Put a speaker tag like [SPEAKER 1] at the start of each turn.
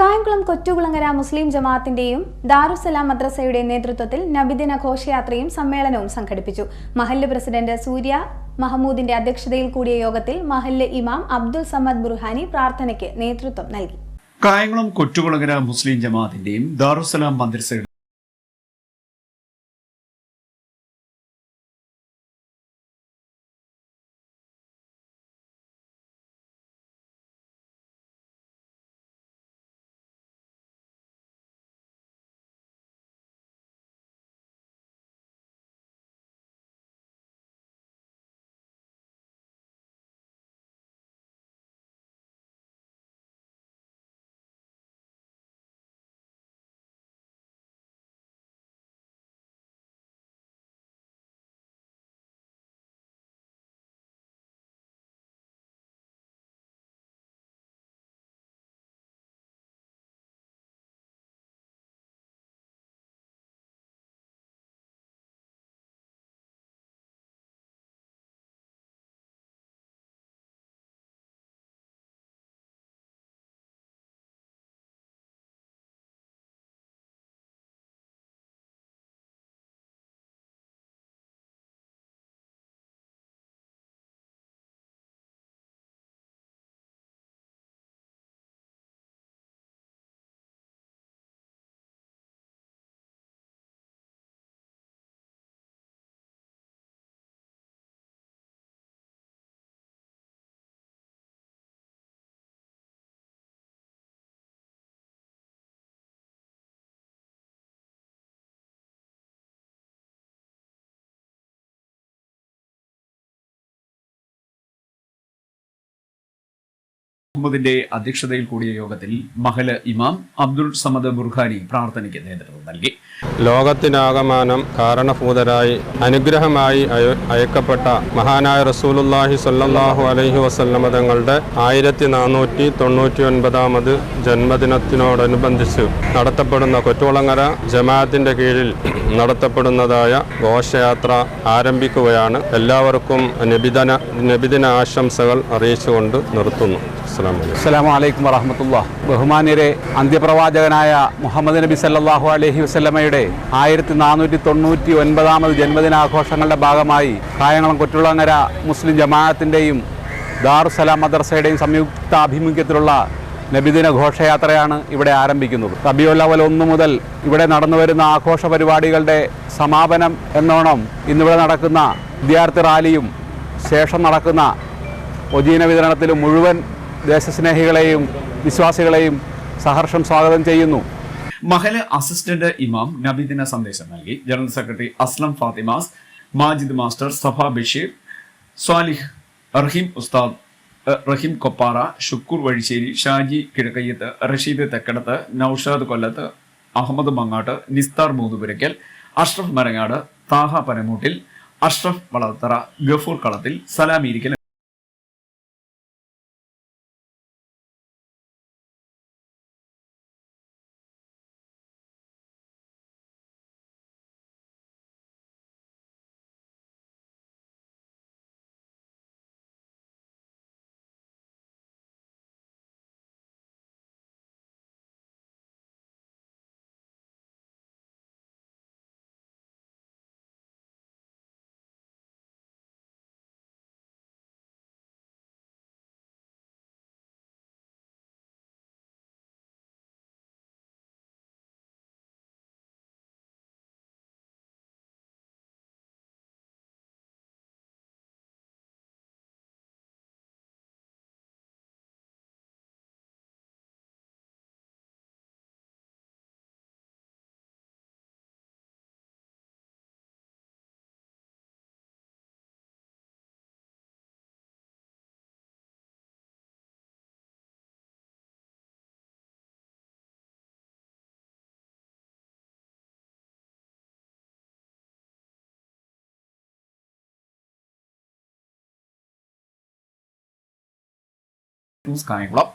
[SPEAKER 1] കായംകുളം കൊറ്റുകുളങ്ങര മുസ്ലിം ജമാഅത്തിന്റെയും ദാറുസലാം മദ്രസയുടെ നേതൃത്വത്തിൽ നബിദിന ഘോഷയാത്രയും സമ്മേളനവും സംഘടിപ്പിച്ചു. മഹല്ല് പ്രസിഡന്റ് സൂര്യ മഹമ്മൂദിന്റെ അധ്യക്ഷതയിൽ കൂടിയ യോഗത്തിൽ മഹല്ല് ഇമാം അബ്ദുൽ സമദ് ബുർഹാനി പ്രാർത്ഥനയ്ക്ക് നേതൃത്വം നൽകി.
[SPEAKER 2] കായംകുളം കൊറ്റുകുളങ്ങര മുസ്ലിം ജമാഅത്തിന്റെയും ദാറുസലാം മദ്രസയുടെ മുഹമ്മദിന്റെ അധ്യക്ഷതയിൽ കൂടിയ യോഗത്തിൽ മഹൽ ഇമാം അബ്ദുൾ സമദ് ബുർഖാനി പ്രാർത്ഥനയ്ക്ക് നേതൃത്വം നൽകി.
[SPEAKER 3] ലോകത്തിനാകമാനം കാരണഭൂതരായി അനുഗ്രഹമായി അയക്കപ്പെട്ട മഹാനായ റസൂലുല്ലാഹി സല്ലാഹു അലഹി വസല്ലമ തങ്ങളുടെ ആയിരത്തി നാനൂറ്റി തൊണ്ണൂറ്റി ഒൻപതാമത് ജന്മദിനത്തിനോടനുബന്ധിച്ച് നടത്തപ്പെടുന്ന കൊറ്റുകുളങ്ങര ജമാഅത്തിന്റെ കീഴിൽ നടത്തപ്പെടുന്നതായ ഘോഷയാത്ര ആരംഭിക്കുകയാണ്. എല്ലാവർക്കും നബിദന നബിദിന ആശംസകൾ അറിയിച്ചുകൊണ്ട് നിർത്തുന്നു.
[SPEAKER 4] അസ്സാം വലൈക്കും വറഹമത്തുള്ള. ബഹുമാന്യരെ അന്ത്യപ്രവാചകനായ മുഹമ്മദ് നബി സല്ലാഹു അലഹി വസ്ലമയുടെ ആയിരത്തി നാനൂറ്റി തൊണ്ണൂറ്റി ഒൻപതാമത് ജന്മദിനാഘോഷങ്ങളുടെ ഭാഗമായി കായംകുളം കൊറ്റുളങ്ങര മുസ്ലിം ജമാഅത്തിന്റെയും ദാറുസലാം മദ്രസയുടെയും സംയുക്ത ആഭിമുഖ്യത്തിലുള്ള നബിദിന ഘോഷയാത്രയാണ് ഇവിടെ ആരംഭിക്കുന്നത്. റബിയുല്ലവൽ ഒന്നു മുതൽ ഇവിടെ നടന്നു വരുന്ന ആഘോഷ പരിപാടികളുടെ സമാപനം എന്നോണം ഇന്നിവിടെ നടക്കുന്ന വിദ്യാർത്ഥി റാലിയും ശേഷം നടക്കുന്ന ഒജീന വിതരണത്തിലും മുഴുവൻ ദേശസ്നേഹികളെയും വിശ്വാസികളെയും സഹർഷം സ്വാഗതം ചെയ്യുന്നു.
[SPEAKER 2] മഹല അസിസ്റ്റന്റ് ഇമാം നബിദിന സന്ദേശം നൽകി. General secretary Aslam Fathimas Majid master Safa Basheer Swalih Raheem ഉസ്താദ് റഹീം കൊപ്പാറ ഷുക്കൂർ വഴിശ്ശേരി ഷാജി കിഴക്കയ്യത്ത് റഷീദ് തെക്കടത്ത് നൌഷാദ് കൊല്ലത്ത് അഹമ്മദ് മങ്ങാട്ട് നിസ്താർ മൂതുപുരയ്ക്കൽ അഷ്റഫ് മരങ്ങാട് താഹ പനമൂട്ടിൽ അഷ്റഫ് വളർത്തറ ഗഫൂർ കളത്തിൽ സലാമീരിക്കൽ ന്യൂസ് കായംകുളം